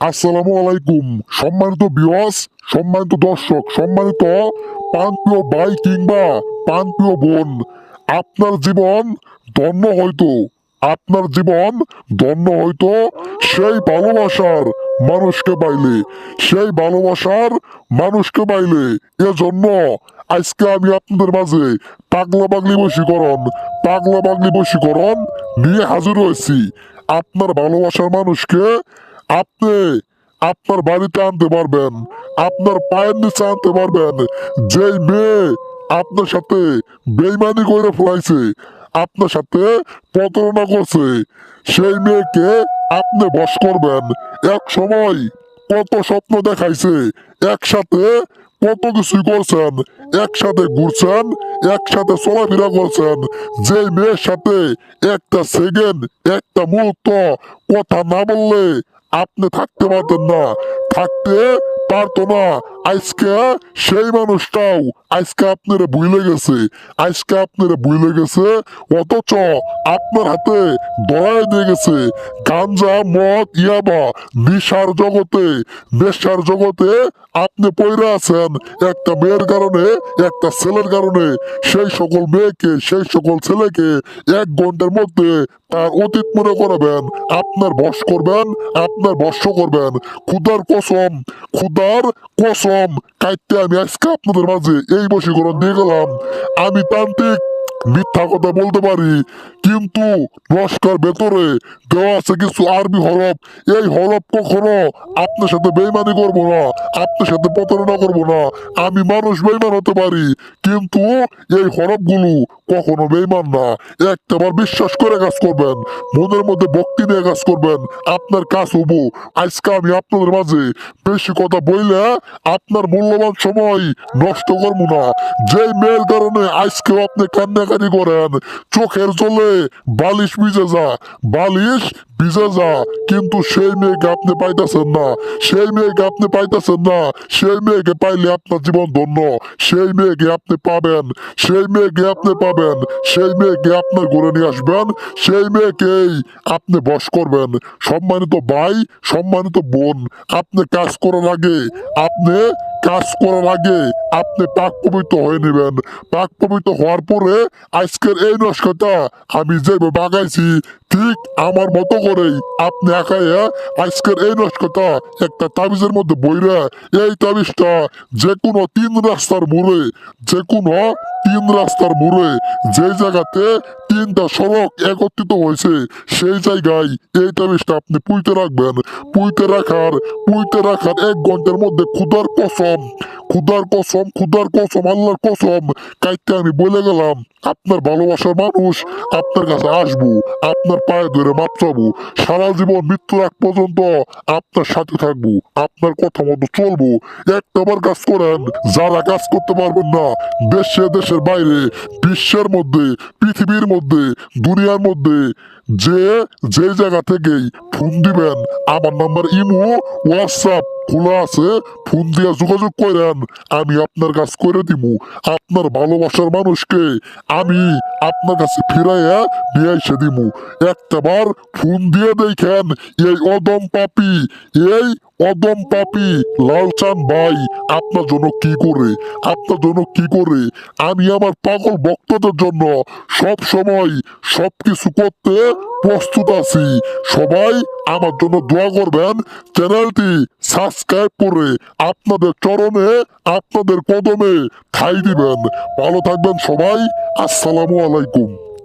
আসসালামু আলাইকুম। সম্মানিত বিওয়াস সম্মানিত দর্শক, সম্মানিত প্রান্তীয় ভাই কিংবা প্রান্তীয় বোন, আপনার জীবন ধন্য হয়তো, আপনার জীবন ধন্য হয়তো সেই ভালোবাসার মানুষকে পাইলে, সেই ভালোবাসার মানুষকে পাইলে। এজন্য আজকে আমি আপনাদের মাঝে পাগলা পাগলি বশীকরণ পাগলা পাগলি বশীকরণ নিয়ে হাজির হয়েছি। আপনার ভালোবাসার মানুষকে আপনি আপনার বাড়িতে আনতে পারবেন, আপনার পায়ের নিচে আনতে পারবেন। যেই মেয়ে আপনার সাথে বেইমানি করে ফেলাইছে, আপনার সাথে প্রতারণা করছে, সেই মেয়েকে আপনি বশ করবেন। এক সময় কত স্বপ্ন দেখাইছে, একসাথে কত কিছুই করছেন, একসাথে ঘুরছেন, একসাথে চলাফেরা করছেন। যে মেয়ের সাথে একটা সেকেন্ড, একটা মুহূর্ত কথা না বললে আপনি থাকতে পারতেন না থাকতে পারতো না আজকে সেই মানুষটাও আজকে আপনার ভুলে গেছে। আজকে আপনার ভুলে গেছে, অথচ আপনার হাতে দয়ায় দিয়ে গেছে। গাঞ্জা, মদ, ইয়াবা, নিশার জগতে, নেশার জগতে আপনি পয়রা আছেন। একটা মেয়ের কারণে, একটা ছেলের কারণে। সেই সকল মেয়েকে, সেই সকল ছেলেকে এক ঘণ্টার মধ্যে তার অতীত মনে করাবেন। আপনার বশ করবেন, আপনার বর্ষ করবেন। খুদার কসম খুদার কসম। কাইতে আমি আজকে আপনাদের মাঝে এই বশীকরণ দিয়ে গেলাম। আমি তান্ত্রিক, মিথ্যা কথা বলতে পারি কিন্তু নস্কার ভেতরে দেওয়া আছে কিছু আরবি হরফ। এই হরফ কখনো আপনার সাথে বেইমানি করব না, আপনার সাথে প্রতারণা করব না। আমি মানুষ বেইমান হতে পারি, কিন্তু এই হরফগুলো কখনো বেইমান না। একটাবার বিশ্বাস করে কাজ করবেন, মনের মধ্যে ভক্তি নিয়ে কাজ করবেন, আপনার কাজ হব আজকে আমি আপনাদের মাঝে বেশি কথা বললে আপনার মূল্যবান সময় নষ্ট করব না। যে মেয়ের কারণে আজকেও আপনি কান্নাকাটি করেন, চোখের জলে বালিশ ভিজে যা বালিশ কিন্তু সেই মেয়েকে আপনি পাইতেছেন না। সেই মেয়েকে আপনি পাইতেছেন না। সেই মেয়েকে পাইলে আপনার জীবন ধন্য। সেই মেয়েকে আপনি পাবেন। সেই মেয়েকে আপনি পাবেন। সেই মেয়েকে ঘুরে নিয়ে আসবেন। সেই মেয়েকেই আপনি বশ করবেন। সম্মানিত ভাই, সম্মানিত বোন, আপনি কাজ করার আগে, আপনি কাজ করার আগে আপনি পাক পবিত্র হয়ে নেবেন। পাক পবিত্র হওয়ার পরে আজকের এই নস্কটা আমি যেভাবে বাগাইছি ঠিক আমার মতো করেই। আপনি একাই আজকের এই নষ্টটা একটা তাবিজের মধ্যে বইরা, এই তাবিজটা যে কোনো তিন রাস্তার মোড়ে যে কোনো তিন রাস্তার মোড়ে যে জায়গাতে তিনটা সড়ক একত্রিত হয়েছে, সেই জায়গায় এই তাবিজটা আপনি পুঁতে রাখবেন। পুঁতে রাখার পুঁতে রাখার এক ঘণ্টার মধ্যে ক্ষুদার কসম ক্ষুদার কসম ক্ষুদার কসম, আল্লাহর কসম কাইতে আমি বলে গেলাম, আপনার ভালোবাসার মানুষ আপনার কাছে আসব, আপনার পায়ে ধরে মাপ চাবো, সারা জীবন মৃত্যুর আগ পর্যন্ত আপনার সাথে থাকব, আপনার কথা মতো চলবো, একটাবার কাজ করেন, যারা কাজ করতে পারবেন না, দেশে দেশে দেশের বাইরে বিশ্বের মধ্যে পৃথিবীর মধ্যে দুনিয়ার মধ্যে যে যে জায়গা থেকেই ফোন দিবেন, আমার নাম্বার ইমো হোয়াটসঅ্যাপ খোলা আছে ফোন দিয়া যোগাযোগ করেন, আমি আপনার কাজ করে দিব আপনার ভালোবাসার মানুষকে আমি আপনার কাছে ফিরাইয়া নিয়ে এসে দিব একটাবার ফোন দিয়ে দেখেন, এই অদম পাপি, এই অদম পাপি লালচান ভাই, আপনার জন্য কি করে? আপনার জন্য কি করে? আমি আমার পাগল ভক্তদের জন্য সব সময় সব কিছু করতে প্রস্তুত আছি। সবাই আমার জন্য দোয়া করবেন। চ্যানেলটি সাবস্ক্রাইব করে আপনাদের চরণে, আপনাদের কদমে ঠাই দিবেন। ভালো থাকবেন সবাই। আসসালামু আলাইকুম।